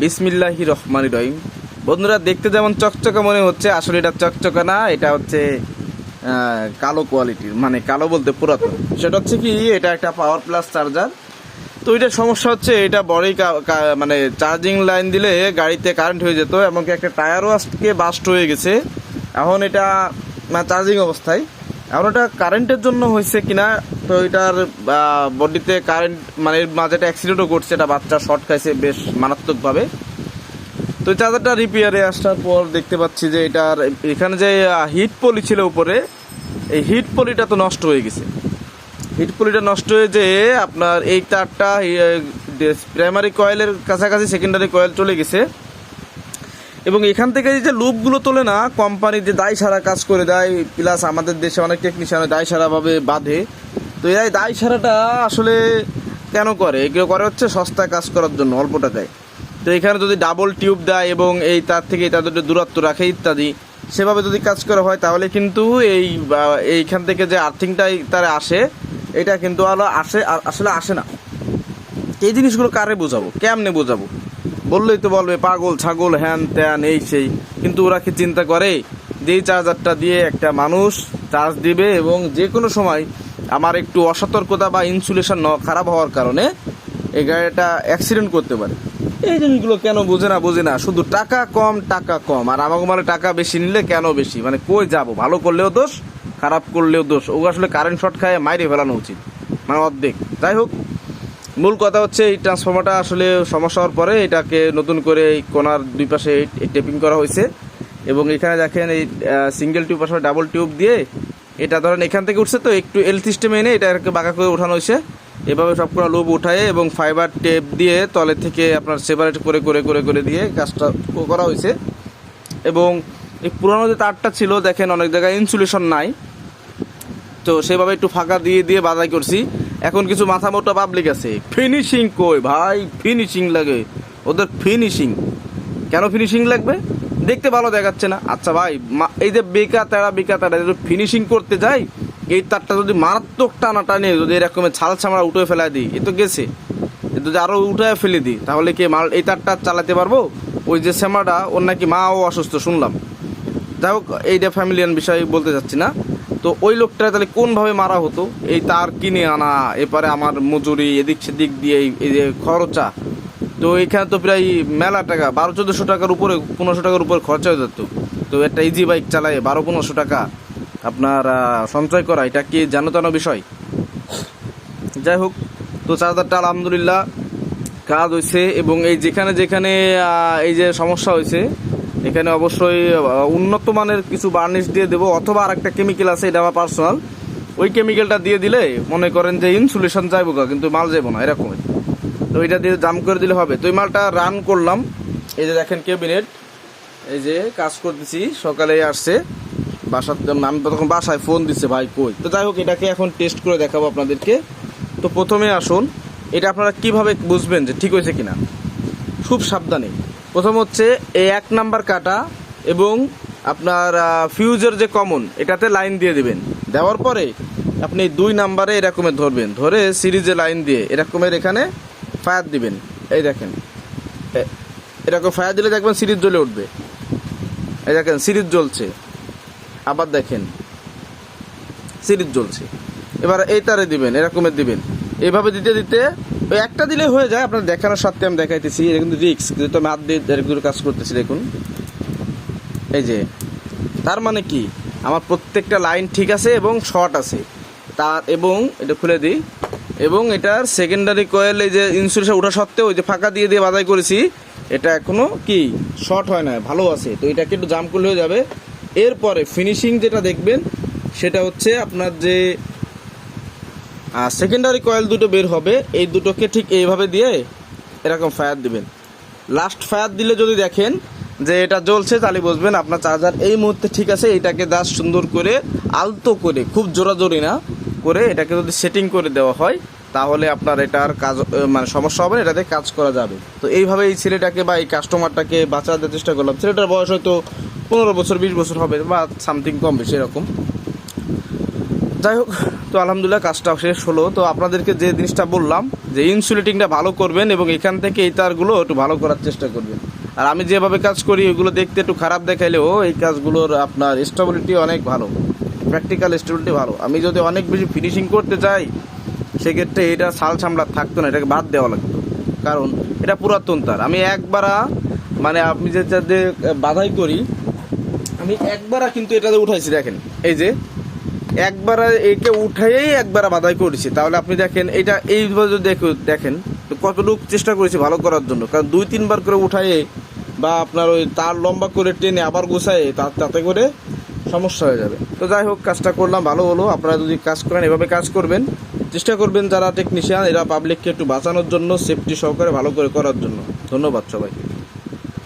বিসমিল্লাহি রহমানি রহিম। বন্ধুরা, দেখতে যেমন চকচকা মনে হচ্ছে, আসলে এটা চকচকা না, এটা হচ্ছে কালো কোয়ালিটির মানে কালো বলতে পুরাতন। সেটা হচ্ছে কি, এটা একটা পাওয়ার প্লাস চার্জার তো এটা সমস্যা হচ্ছে, এটা বড়ই মানে চার্জিং লাইন দিলে গাড়িতে কারেন্ট হয়ে যেত, এমনকি একটা টায়ারও আজকে বাস্ট হয়ে গেছে। এখন এটা চার্জিং অবস্থায়। এখন এটা কারেন্টের জন্য হয়েছে কিনা, তো এটার বডিতে কারেন্ট মানে মাঝে অ্যাক্সিডেন্টও করছে এটা বাচ্চা শর্ট খাইছে বেশ মারাত্মকভাবে। তো চার্জারটা রিপেয়ারে আসার পর দেখতে পাচ্ছি যে এটার, এখানে যে হিট পলি ছিল উপরে, এই হিট পলিটা তো নষ্ট হয়ে গেছে। হিট পলিটা নষ্ট হয়ে যে আপনার এই তারটা প্রাইমারি কয়েলের কাছাকাছি সেকেন্ডারি কয়েল চলে গেছে। এবং এখান থেকে যে লুপগুলো তোলে না কোম্পানি যে দায় সারা কাজ করে দেয় প্লাস আমাদের দেশে অনেক টেকনিশিয়ান দায় সারাভাবে বাঁধে। তো এই দায় সারাটা আসলে কেন করে? এগুলো করে হচ্ছে সস্তায় কাজ করার জন্য অল্প টাকায় তো এখানে যদি ডাবল টিউব দেয় এবং এই তার থেকে তাদের দূরত্ব রাখে ইত্যাদি, সেভাবে যদি কাজ করা হয়, তাহলে কিন্তু এই এইখান থেকে যে আর্থিংটাই তার আসে, এটা কিন্তু আলো আসে, আসলে আসে না। এই জিনিসগুলো কারে বোঝাবো? কেমনে বোঝাবো? বললেই তো বলবে, পাগল, ছাগল, হ্যান ত্যান, এই সেই। কিন্তু ওরা কি চিন্তা করে? যে চার্জারটা দিয়ে একটা মানুষ চার্জ দিবে এবং যে কোনো সময় আমার একটু অসতর্কতা বা ইনসুলেশন খারাপ হওয়ার কারণে এই গাড়িটা অ্যাক্সিডেন্ট করতে পারে। এই জিনিসগুলো কেন বোঝে না বোঝে না। শুধু টাকা কম টাকা কম। আর আমাকে মানে টাকা বেশি নিলে কেন বেশি? মানে কই যাব? ভালো করলেও দোষ, খারাপ করলেও দোষ। ও আসলে কারেন্ট শর্ট খায়, মাইরে ফেলানো উচিত। মানে অর্ধেক। যাই হোক মূল কথা হচ্ছে এই ট্রান্সফর্মারটা আসলে সমস্যা হওয়ার পরে এটাকে নতুন করে এই কোনার দুই পাশে টেপিং করা হয়েছে। এবং এখানে দেখেন এই সিঙ্গেল টিউব আসলে ডাবল টিউব দিয়ে এটা ধরেন এখান থেকে উঠছে তো একটু এল সিস্টেমে এনে এটাকে বাঁকা করে ওঠানো হয়েছে। এভাবে সব কোনো লোভ উঠায় এবং ফাইবার টেপ দিয়ে তলে থেকে আপনার সেপারেট করে করে করে করে দিয়ে কাজটা করা হয়েছে। এবং এই পুরানো যে তারটা ছিল, দেখেন অনেক জায়গায় ইনসুলেশন নাই। তো সেভাবে একটু ফাঁকা দিয়ে দিয়ে বাজাই করছি। এখন কিছু মাথা মোটা পাবলিক আছে। ফিনিশিং কই ভাই? ফিনিশিং লাগে। ওদের ফিনিশিং কেন ফিনিশিং লাগবে? দেখতে ভালো দেখাচ্ছে না। আচ্ছা ভাই, মা- এই যে বেকা তারা বেকা তারা যদি ফিনিশিং করতে যাই, এই তারটা যদি মারাত্মক টানা টানে যদি এরকমের ছাল ছামড়া উঠে ফেলা দিই, এ তো গেছে। এ যদি আরও উঠে ফেলে দিই, তাহলে কি মাল এই তারটা চালাতে পারব? ওই যে শ্যামাটা, ওর নাকি মাও অসুস্থ, শুনলাম। যাই হোক, এইটা ফ্যামিলিয়ান বিষয় বলতে চাচ্ছি না। তো ওই লোকটা তাহলে কোনভাবে মারা হতো? এই তার কিনে আনা, এপারে আমার মজুরি, এদিক সেদিক দিয়ে এই- যে খরচা। তো এখানে তো প্রায় মেলা টাকা, বারো, চোদ্দোশো টাকার উপরে, পনেরোশো টাকার উপরে খরচা হয়ে যেত। তো একটা ইজি বাইক চালায়, বারো, পনেরোশো টাকা। আপনার সঞ্চয় করা, এটা কি জানো জানো বিষয়? যাই হোক, তো চার্জারটা আলহামদুলিল্লাহ কাজ হয়েছে এবং এই যেখানে যেখানে এই যে সমস্যা হয়েছে এখানে অবশ্যই উন্নত মানের কিছু বার্নিশ দিয়ে দেবো, অথবা আর একটা কেমিক্যাল আছে, এটা আমার পার্সোনাল ওই কেমিক্যালটা দিয়ে দিলে মনে করেন যে ইনসুলেশন যাইবো কিন্তু মাল যাব না, এরকমই। তো এটা দিয়ে জাম করে দিলে হবে। তো এই মালটা রান করলাম। এই যে দেখেন ক্যাবিনেট এই যে কাজ করতেছি সকালে আসছে। বাসার আমি তখন বাসায় ফোন দিচ্ছে, ভাই, কই? তো যাই হোক, এটাকে এখন টেস্ট করে দেখাবো আপনাদেরকে। তো প্রথমে আসুন, এটা আপনারা কীভাবে বুঝবেন যে ঠিক হয়েছে কিনা? খুব সাবধানে। প্রথম হচ্ছে এই এক নাম্বার কাটা এবং আপনার ফিউজের যে কমন এটাতে লাইন দিয়ে দিবেন। দেওয়ার পরে আপনি দুই নাম্বারে এরকমের ধরবেন। ধরে সিরিজে লাইন দিয়ে এরকমের এখানে ফায়ার দিবেন। এই দেখেন। এরকম ফায়ার দিলে দেখবেন সিরিজ জ্বলে উঠবে। এই দেখেন, সিরিজ জ্বলছে। আবার দেখেন, সিরিজ জ্বলছে। এবার এই তারে দিবেন এরকমের দিবেন। এইভাবে দিতে দিতে একটা দিলে হয়ে যায়, আপনার দেখানোর সাথে আমি দেখাইতেছি, এটা কিন্তু রিক্স যেহেতু আমি হাত দিয়ে কাজ করতেছি, দেখুন। এই যে, তার মানে কি? আমার প্রত্যেকটা লাইন ঠিক আছে এবং শর্ট আছে। তার, এবং এটা খুলে দিই, এবং এটার সেকেন্ডারি কয়েল এই যে ইন্সুরেন্স ওঠা সত্ত্বেও যে ফাঁকা দিয়ে দিয়ে বাধাই করেছি, এটা এখনও কি? শর্ট হয় না, ভালো আছে। তো এটাকে একটু জাম করলে হয়ে যাবে। এরপরে ফিনিশিং যেটা দেখবেন, সেটা হচ্ছে আপনার যে সেকেন্ডারি কয়েল দুটো বের হবে। এই দুটোকে ঠিক এইভাবে দিয়ে এরকম ফায়ার দিবেন। লাস্ট ফায়ার দিলে যদি দেখেন যে এটা জ্বলছে, তাহলে বুঝবেন আপনার চার্জার এই মুহূর্তে ঠিক আছে, এটাকে দাস সুন্দর করে আলতো করে, খুব জোরাজোরি না, করে এটাকে যদি সেটিং করে দেওয়া হয়, তাহলে আপনার এটার কাজ মানে সমস্যা হবে এটাতে কাজ করা যাবে। তো এইভাবে এই ছেলেটাকে বা এই কাস্টমারটাকে বাঁচাতে চেষ্টা করলাম। ছেলেটার বয়স হয়তো পনেরো বছর, বিশ বছর হবে বা সামথিং কম বেশি, এরকম। যাই হোক, তো আলহামদুলিল্লাহ কাজটা শেষ হলো। তো আপনাদেরকে যে জিনিসটা বললাম, যে ইনসুলেটিংটা ভালো করবেন এবং এখান থেকে এই তারগুলো একটু ভালো করার চেষ্টা করবেন। আর আমি যেভাবে কাজ করি ওগুলো দেখতে একটু খারাপ দেখাইলেও এই কাজগুলোর আপনার স্টেবিলিটি অনেক ভালো। প্র্যাকটিক্যাল স্টেবিলিটি ভালো। আমি যদি অনেক বেশি ফিনিশিং করতে চাই, সেক্ষেত্রে এটা সাল সামলা থাকতো না, এটাকে বাদ দেওয়া লাগতো। কারণ এটা পুরাতন তার। আমি একবারা মানে যে যে বাধাই করি, আমি একবারা কিন্তু এটাতে উঠাইছি, দেখেন। এই যে একবার একে উঠাইয়েই একবার বাধাই করেছি। তাহলে আপনি দেখেন, এটা এইভাবে যদি দেখো- দেখেন কতটুকু চেষ্টা করেছি ভালো করার জন্য। কারণ দুই, তিনবার করে উঠাইয়ে বা আপনার ওই তার লম্বা করে টেনে আবার গোছায় তার, তাতে করে সমস্যা হয়ে যাবে। তো যাই হোক, কাজটা করলাম, ভালো হলো। আপনারা যদি কাজ করেন, এভাবে কাজ করবেন। চেষ্টা করবেন যারা টেকনিশিয়ান এরা পাবলিককে একটু বাঁচানোর জন্য সেফটি সহকারে ভালো করে করার জন্য। ধন্যবাদ সবাইকে।